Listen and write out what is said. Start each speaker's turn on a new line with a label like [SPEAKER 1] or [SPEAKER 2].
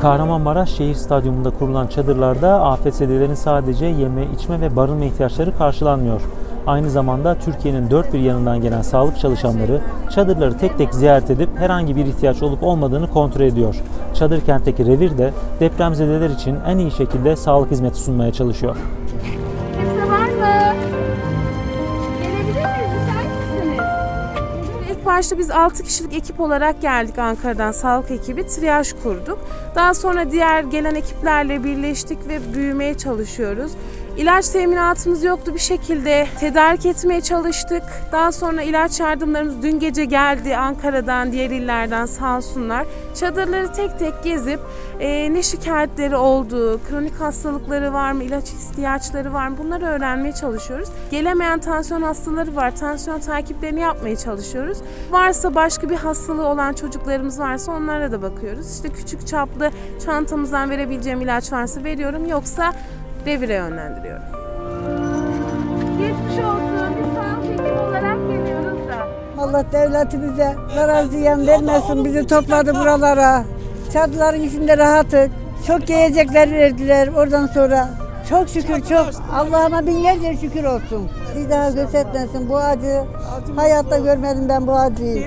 [SPEAKER 1] Kahramanmaraş Şehir Stadyumunda kurulan çadırlarda afetzedelerin sadece yeme, içme ve barınma ihtiyaçları karşılanmıyor. Aynı zamanda Türkiye'nin dört bir yanından gelen sağlık çalışanları çadırları tek tek ziyaret edip herhangi bir ihtiyaç olup olmadığını kontrol ediyor. Çadır kentteki revir de depremzedeler için en iyi şekilde sağlık hizmeti sunmaya çalışıyor.
[SPEAKER 2] Başta biz 6 kişilik ekip olarak geldik Ankara'dan sağlık ekibi triyaj kurduk. Daha sonra diğer gelen ekiplerle birleştik ve büyümeye çalışıyoruz. İlaç teminatımız yoktu bir şekilde tedarik etmeye çalıştık. Daha sonra ilaç yardımlarımız dün gece geldi Ankara'dan, diğer illerden sağ olsunlar. Çadırları tek tek gezip e, ne şikayetleri olduğu, kronik hastalıkları var mı, ilaç ihtiyaçları var mı bunları öğrenmeye çalışıyoruz. Gelemeyen tansiyon hastaları var, tansiyon takiplerini yapmaya çalışıyoruz. Varsa başka bir hastalığı olan çocuklarımız varsa onlara da bakıyoruz. İşte küçük çaplı çantamızdan verebileceğim ilaç varsa veriyorum yoksa revire yönlendiriyorum.
[SPEAKER 3] Geçmiş olsun. Biz sağlık olarak geliyoruz da.
[SPEAKER 4] Allah devletimize zarar ziyan vermesin. Bizi topladı buralara. Çadırların içinde rahattık. Çok yiyecekler verdiler oradan sonra. Çok şükür çok. Allah'ıma binlerce şükür olsun. Bir daha göstermesin bu acı. Hayatta görmedim ben bu acıyı.